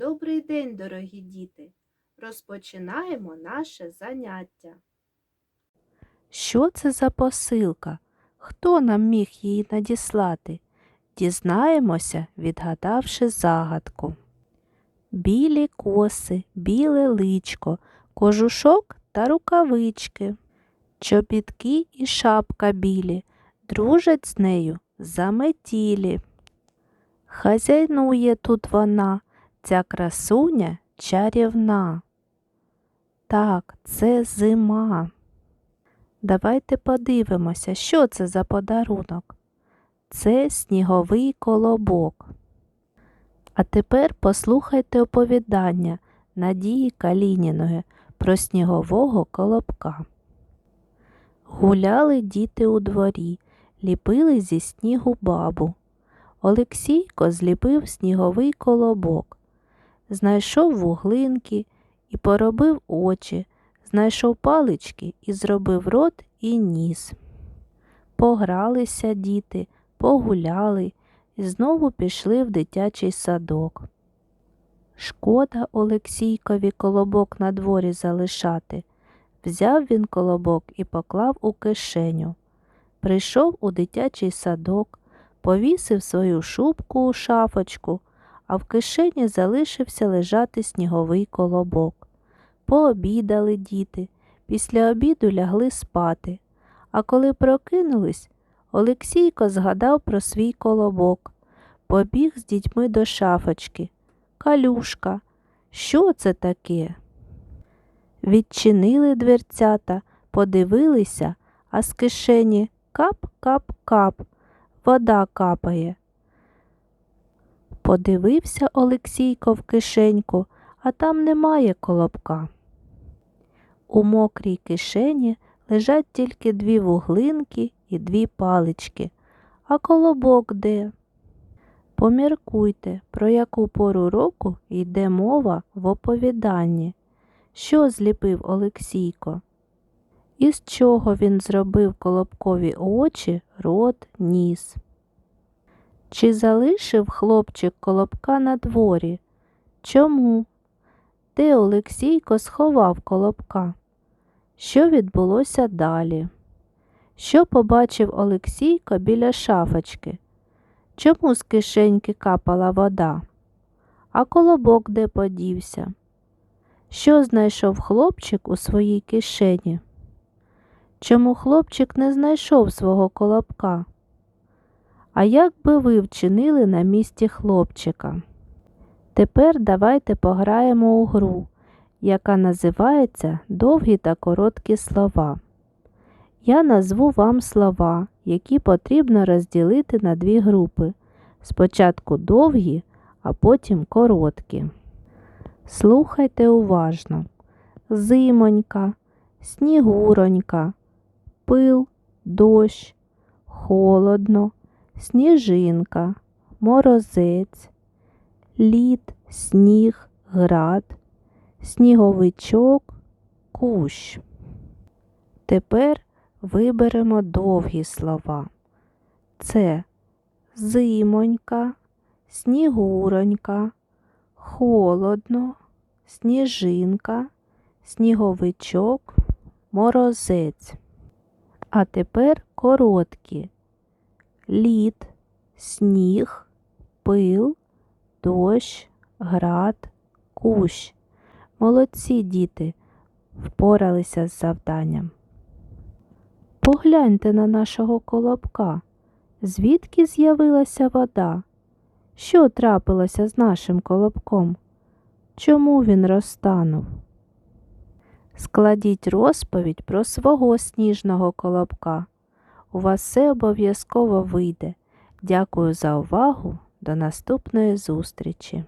Добрий день, дорогі діти! Розпочинаємо наше заняття. Що це за посилка? Хто нам міг її надіслати? Дізнаємося, відгадавши загадку. Білі коси, біле личко, кожушок та рукавички, чобітки і шапка білі, дружать з нею заметілі. Хазяйнує тут вона, ця красуня чарівна. Так, це зима. Давайте подивимося, що це за подарунок. Це сніговий колобок. А тепер послухайте оповідання Надії Калініної про снігового колобка. Гуляли діти у дворі, ліпили зі снігу бабу. Олексійко зліпив сніговий колобок, знайшов вуглинки і поробив очі, знайшов палички і зробив рот і ніс. Погралися діти, погуляли і знову пішли в дитячий садок. Шкода Олексійкові колобок на дворі залишати. Взяв він колобок і поклав у кишеню. Прийшов у дитячий садок, повісив свою шубку у шафочку, а в кишені залишився лежати сніговий колобок. Пообідали діти, після обіду лягли спати. А коли прокинулись, Олексійко згадав про свій колобок, побіг з дітьми до шафочки. Калюшка, що це таке? Відчинили дверцята, подивилися, а з кишені кап-кап-кап, вода капає. Подивився Олексійко в кишеньку, а там немає колобка. У мокрій кишені лежать тільки дві вуглинки і дві палички. А колобок де? Поміркуйте, про яку пору року йде мова в оповіданні. Що зліпив Олексійко? Із чого він зробив колобкові очі, рот, ніс? Чи залишив хлопчик колобка на дворі? Чому? Де Олексійко сховав колобка? Що відбулося далі? Що побачив Олексійко біля шафочки? Чому з кишеньки капала вода? А колобок де подівся? Що знайшов хлопчик у своїй кишені? Чому хлопчик не знайшов свого колобка? А як би ви вчинили на місці хлопчика? Тепер давайте пограємо у гру, яка називається Довгі та короткі слова. Я назву вам слова, які потрібно розділити на дві групи. Спочатку довгі, а потім короткі. Слухайте уважно. Зимонька, снігуронька, пил, дощ, холодно, сніжинка, морозець, лід, сніг, град, сніговичок, кущ. Тепер виберемо довгі слова. Це зимонька, снігуронька, холодно, сніжинка, сніговичок, морозець. А тепер короткі лід, сніг, пил, дощ, град, кущ. Молодці діти впоралися з завданням. Погляньте на нашого колобка. Звідки з'явилася вода? Що трапилося з нашим колобком? Чому він розтанув? Складіть розповідь про свого сніжного колобка. У вас все обов'язково вийде. Дякую за увагу. До наступної зустрічі!